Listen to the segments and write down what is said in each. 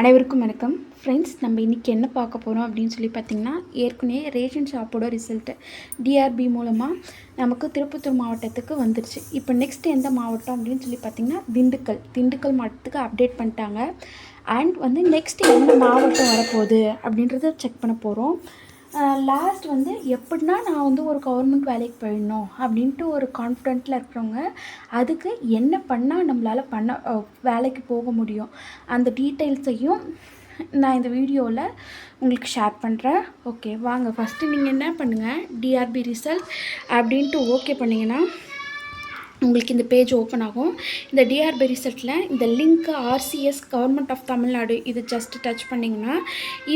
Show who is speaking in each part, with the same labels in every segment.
Speaker 1: அனைவருக்கும் வணக்கம். ஃப்ரெண்ட்ஸ் நம்ம இன்றைக்கி என்ன பார்க்க போகிறோம் அப்படின்னு சொல்லி பார்த்தீங்கன்னா ஏற்கனவே ரேஷன் ஷாப்போட ரிசல்ட்டு டிஆர்பி மூலமாக நமக்கு திருப்பத்தூர் மாவட்டத்துக்கு வந்துருச்சு. இப்போ நெக்ஸ்ட் எந்த மாவட்டம் அப்படின்னு சொல்லி பார்த்தீங்கன்னா திண்டுக்கல். திண்டுக்கல் மாவட்டத்துக்கு அப்டேட் பண்ணிட்டாங்க. அண்ட் வந்து நெக்ஸ்ட் எந்த மாவட்டம் வரப்போகுது அப்படின்றத செக் பண்ண போகிறோம் லாஸ்ட் வந்து எப்படின்னா நான் வந்து ஒரு கவர்மெண்ட் வேலைக்கு போயிடணும் அப்படின்ட்டு ஒரு கான்ஃபிடென்ட்டில் இருக்கிறவங்க அதுக்கு என்ன பண்ணால் நம்மளால் பண்ண வேலைக்கு போக முடியும். அந்த டீட்டெயில்ஸையும் நான் இந்த வீடியோவில் உங்களுக்கு ஷேர் பண்ணுறேன் ஓகே வாங்க. ஃபஸ்ட்டு நீங்கள் என்ன பண்ணுங்கள் டிஆர்பி ரிசல்ட் அப்படின்ட்டு ஓகே பண்ணிங்கன்னா உங்களுக்கு இந்த பேஜ் ஓப்பன் ஆகும். இந்த டிஆர்பி ரிசல்ட்டில் இந்த link RCS government of Tamil Nadu இது ஜஸ்ட் டச் பண்ணிங்கன்னா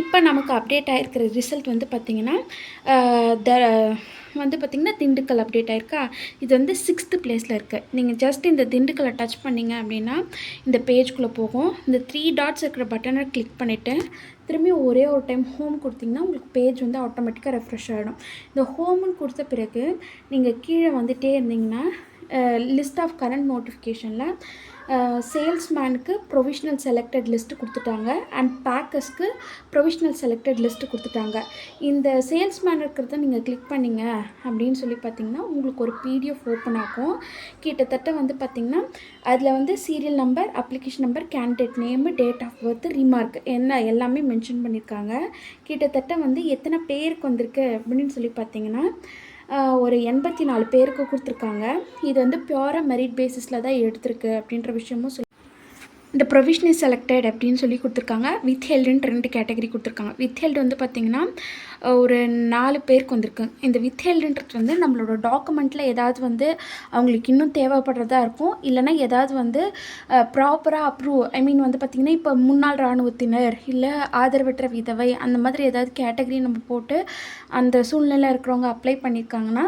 Speaker 1: இப்போ நமக்கு அப்டேட் ஆகிருக்கிற ரிசல்ட் வந்து பார்த்திங்கன்னா த வந்து பார்த்திங்கன்னா திண்டுக்கல் அப்டேட் ஆயிருக்கா? இது வந்து சிக்ஸ்த்து பிளேஸில் இருக்குது நீங்கள் ஜஸ்ட் இந்த திண்டுக்கலை டச் பண்ணிங்க அப்படின்னா இந்த பேஜ்குள்ளே போகும். இந்த த்ரீ டாட்ஸ் இருக்கிற பட்டனை கிளிக் பண்ணிவிட்டு திரும்பி ஒரே ஒரு டைம் ஹோம் கொடுத்தீங்கன்னா உங்களுக்கு பேஜ் வந்து ஆட்டோமேட்டிக்காக ரெஃப்ரெஷ் ஆகிடும் இந்த ஹோம்னு கொடுத்த பிறகு நீங்கள் கீழே வந்துகிட்டே இருந்தீங்கன்னா லிஸ்ட் ஆஃப் கரண்ட் நோட்டிஃபிகேஷனில் சேல்ஸ்மேனுக்கு ப்ரொவிஷ்னல் செலக்டட் லிஸ்ட்டு கொடுத்துட்டாங்க. அண்ட் பேக்கர்ஸ்க்கு ப்ரொவிஷ்னல் செலக்டட் லிஸ்ட்டு கொடுத்துட்டாங்க. இந்த சேல்ஸ்மேன் இருக்கிறத நீங்கள் கிளிக் பண்ணிங்க அப்படின்னு சொல்லி பார்த்தீங்கன்னா உங்களுக்கு ஒரு பிடிஎஃப் ஓப்பன் ஆகும். கிட்டத்தட்ட வந்து பார்த்தீங்கன்னா அதில் வந்து serial number application number candidate name date of birth remark என்ன எல்லாமே மென்ஷன் பண்ணியிருக்காங்க. கிட்டத்தட்ட வந்து எத்தனை பேருக்கு வந்திருக்கு அப்படின்னு சொல்லி பார்த்தீங்கன்னா ஒரு எண்பத்தி நாலு பேருக்கு கொடுத்துருக்காங்க. இது வந்து பியூராக மெரிட் பேசிஸில் தான் எடுத்திருக்கு அப்படின்ற விஷயமும் சொல் இந்த ப்ரொவிஷனல் செலக்டட் அப்படின்னு சொல்லி கொடுத்துருக்காங்க. வித் ஹெல்டுன்னு ரெண்டு கேட்டகரி கொடுத்துருக்காங்க. வித் ஹெல்டு வந்து பார்த்திங்கன்னா ஒரு நாலு பேருக்கு வந்திருக்கு. இந்த வித் ஹெல்டுன்றது வந்து நம்மளோட டாக்குமெண்ட்டில் ஏதாவது வந்து அவங்களுக்கு இன்னும் தேவைப்படுறதா இருக்கும். இல்லைன்னா ஏதாவது வந்து ப்ராப்பராக அப்ரூவ் ஐ மீன் வந்து பார்த்திங்கன்னா இப்போ முன்னாள் இராணுவத்தினர் இல்லை ஆதரவற்ற விதவை அந்த மாதிரி ஏதாவது கேட்டகரி நம்ம போட்டு அந்த சூழ்நிலை இருக்கிறவங்க அப்ளை பண்ணியிருக்காங்கன்னா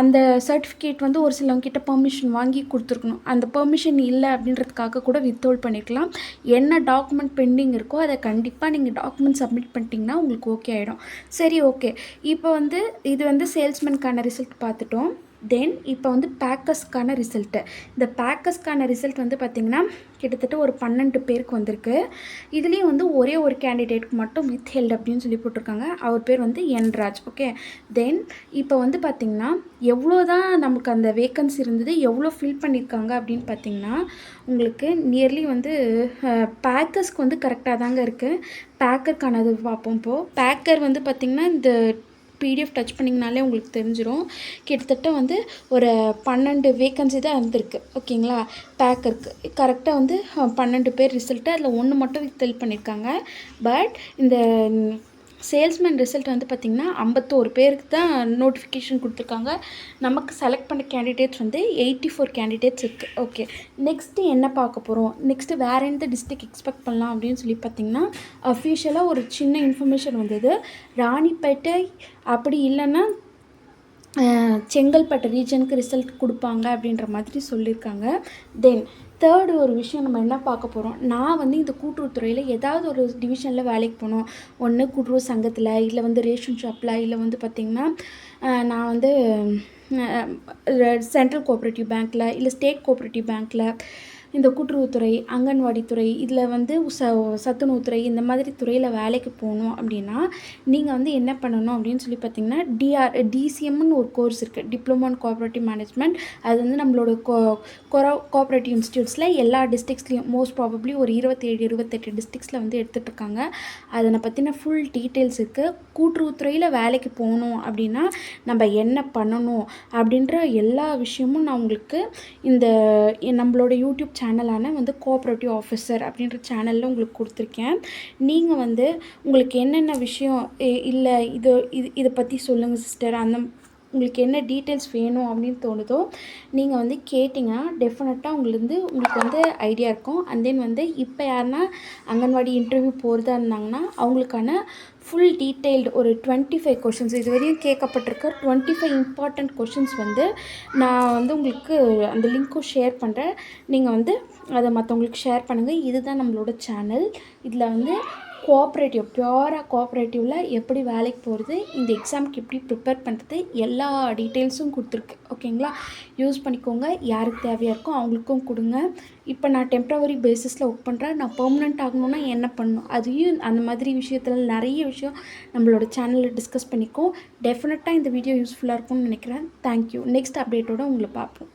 Speaker 1: அந்த சர்டிஃபிகேட் வந்து ஒரு சிலவங்கிட்ட பெர்மிஷன் வாங்கி கொடுத்துருக்கணும். அந்த பெர்மிஷன் இல்லை அப்படின்றதுக்காக கூட வித்ஹோல்ட் பண்ணிக்கலாம். என்ன டாக்குமெண்ட் பெண்டிங் இருக்கோ அதை கண்டிப்பாக நீங்கள் டாக்குமெண்ட் சப்மிட் பண்ணிட்டீங்கன்னா உங்களுக்கு ஓகே ஆகிடும் சரி ஓகே இப்போ வந்து இது வந்து சேல்ஸ்மேனுக்கான ரிசல்ட் பார்த்துட்டோம். தென் இப்போ வந்து பேக்கர்ஸ்க்கான ரிசல்ட்டு இந்த பேக்கர்ஸ்க்கான ரிசல்ட் வந்து பார்த்திங்கன்னா கிட்டத்தட்ட ஒரு பன்னெண்டு பேருக்கு வந்திருக்கு. இதுலேயும் வந்து ஒரே ஒரு கேண்டிடேட்க்கு மட்டும் வித் ஹெல்ட் அப்படின்னு சொல்லி போட்டிருக்காங்க. அவர் பேர் வந்து என் ராஜ் ஓகே தென் இப்போ வந்து பார்த்திங்கன்னா எவ்வளோ தான் நமக்கு அந்த வேக்கன்சி இருந்தது எவ்வளோ ஃபில் பண்ணியிருக்காங்க அப்படின்னு பார்த்தீங்கன்னா உங்களுக்கு நியர்லி வந்து பேக்கர்ஸ்க்கு வந்து கரெக்டாக தாங்க இருக்குது பேக்கருக்கானது பார்ப்போம் இப்போது பேக்கர் வந்து பார்த்திங்கன்னா இந்த பிடிஎஃப் டச் பண்ணிங்கனாலே உங்களுக்கு தெரிஞ்சிடும் கிட்டத்தட்ட வந்து ஒரு பன்னெண்டு வேக்கன்சி தான் இருந்திருக்கு. ஓகேங்களா? பேக் இருக்குது கரெக்டாக வந்து பன்னெண்டு பேர் ரிசல்ட்டு அதில் ஒன்று மட்டும் ஃபில் பண்ணியிருக்காங்க பட் இந்த சேல்ஸ்மேன் ரிசல்ட் வந்து பார்த்திங்கன்னா ஐம்பத்தோரு பேருக்கு தான் நோட்டிஃபிகேஷன் கொடுத்துருக்காங்க. நமக்கு செலக்ட் பண்ண கேண்டிடேட்ஸ் வந்து எயிட்டி ஃபோர் கேண்டிடேட்ஸ் இருக்குது ஓகே. நெக்ஸ்ட்டு என்ன பார்க்க போகிறோம் நெக்ஸ்ட்டு வேறு எந்த டிஸ்ட்ரிக் எக்ஸ்பெக்ட் பண்ணலாம் அப்படின்னு சொல்லி பார்த்திங்கன்னா அஃபிஷியலாக ஒரு சின்ன இன்ஃபர்மேஷன் வந்தது. ராணிப்பேட்டை அப்படி இல்லைன்னா செங்கல்பட்டு ரீஜனுக்கு ரிசல்ட் கொடுப்பாங்க அப்படின்ற மாதிரி சொல்லியிருக்காங்க. தென் தேர்டு ஒரு விஷயம் நம்ம என்ன பார்க்க போகிறோம் நான் வந்து இந்த கூட்டுறவுத்துறையில் ஏதாவது ஒரு டிவிஷனில் வேலைக்கு போகணும். ஒன்று கூட்டுறவு சங்கத்தில் இல்லை வந்து ரேஷன் ஷாப்பில் இல்லை வந்து பார்த்திங்கன்னா நான் வந்து சென்ட்ரல் கோஆப்ரேட்டிவ் பேங்க்கில் இல்லை ஸ்டேட் கோஆப்ரேட்டிவ் பேங்க்கில் இந்த கூட்டுறவுத்துறை அங்கன்வாடித்துறை இதில் வந்து ச சத்துணவுத்துறை இந்த மாதிரி துறையில் வேலைக்கு போகணும் அப்படின்னா நீங்கள் வந்து என்ன பண்ணணும் அப்படின்னு சொல்லி பார்த்தீங்கன்னா டிஆர் டிசிஎம்னு ஒரு கோர்ஸ் இருக்குது டிப்ளமோ இன் கோஆப்ரேட்டிவ் மேனேஜ்மெண்ட் அது வந்து நம்மளோட கோ கோஆப்ரேட்டிவ் இன்ஸ்டியூட்ஸில் எல்லா டிஸ்ட்ரிக்ஸ்லையும் மோஸ்ட் ப்ராபப்ளி ஒரு இருபத்தேழு இருபத்தெட்டு டிஸ்ட்ரிக்ஸில் வந்து எடுத்துகிட்டு இருக்காங்க அதனை பற்றின ஃபுல் டீட்டெயில்ஸ் இருக்குது கூட்டுறவுத்துறையில் வேலைக்கு போகணும் அப்படின்னா நம்ம என்ன பண்ணணும் அப்படின்ற எல்லா விஷயமும் நான் உங்களுக்கு இந்த நம்மளோட யூடியூப் சேனல் சேனலான வந்து கோஆப்ரேட்டிவ் ஆஃபீஸர் அப்படின்ற சேனலில் உங்களுக்கு கொடுத்துருக்கேன். நீங்கள் வந்து உங்களுக்கு என்னென்ன விஷயம் இல்லை இது இது இதை பற்றி சொல்லுங்கள் சிஸ்டர் அந்த உங்களுக்கு என்ன டீட்டெயில்ஸ் வேணும் அப்படின்னு தோணுதோ நீங்கள் வந்து கேட்டிங்கன்னா டெஃபினட்டாக உங்களுக்கு வந்து உங்களுக்கு வந்து ஐடியா இருக்கும். அண்ட் தென் வந்து இப்போ யாருன்னா அங்கன்வாடி இன்டர்வியூ போகிறதா இருந்தாங்கன்னா அவங்களுக்கான ஃபுல் டீட்டெயில்டு ஒரு டுவெண்ட்டி ஃபைவ் கொஷின்ஸ் இது வரையும் கேட்கப்பட்டிருக்க டுவெண்ட்டி ஃபைவ் இம்பார்ட்டண்ட் கொஷின்ஸ் வந்து நான் வந்து உங்களுக்கு அந்த லிங்க்கும் ஷேர் பண்ணுறேன் நீங்கள் வந்து அதை மற்றவங்களுக்கு ஷேர் பண்ணுங்கள் இதுதான் நம்மளோட சேனல் இதில் வந்து கோஆப்ரேட்டிவ் பியூராக கோஆப்ரேட்டிவில் எப்படி வேலைக்கு போகிறது இந்த எக்ஸாமுக்கு எப்படி ப்ரிப்பேர் பண்ணுறது எல்லா டீட்டெயில்ஸும் கொடுத்துருக்கு. ஓகேங்களா யூஸ் பண்ணிக்கோங்க. யாருக்கு தேவையாக இருக்கோ அவங்களுக்கும் கொடுங்க. இப்போ நான் டெம்ப்ரவரி பேசிஸில் ஒர்க் பண்ணுறேன் நான் பெர்மனெண்ட் ஆகணும்னா என்ன பண்ணணும்? அதையும் அந்த மாதிரி விஷயத்தில் நிறைய விஷயம் நம்மளோட சேனலில் டிஸ்கஸ் பண்ணிக்கோ டெஃபினட்டாக இந்த வீடியோ யூஸ்ஃபுல்லாக இருக்கும்னு நினைக்கிறேன். தேங்க்யூ நெக்ஸ்ட் அப்டேட்டோட உங்களை பார்ப்போம்.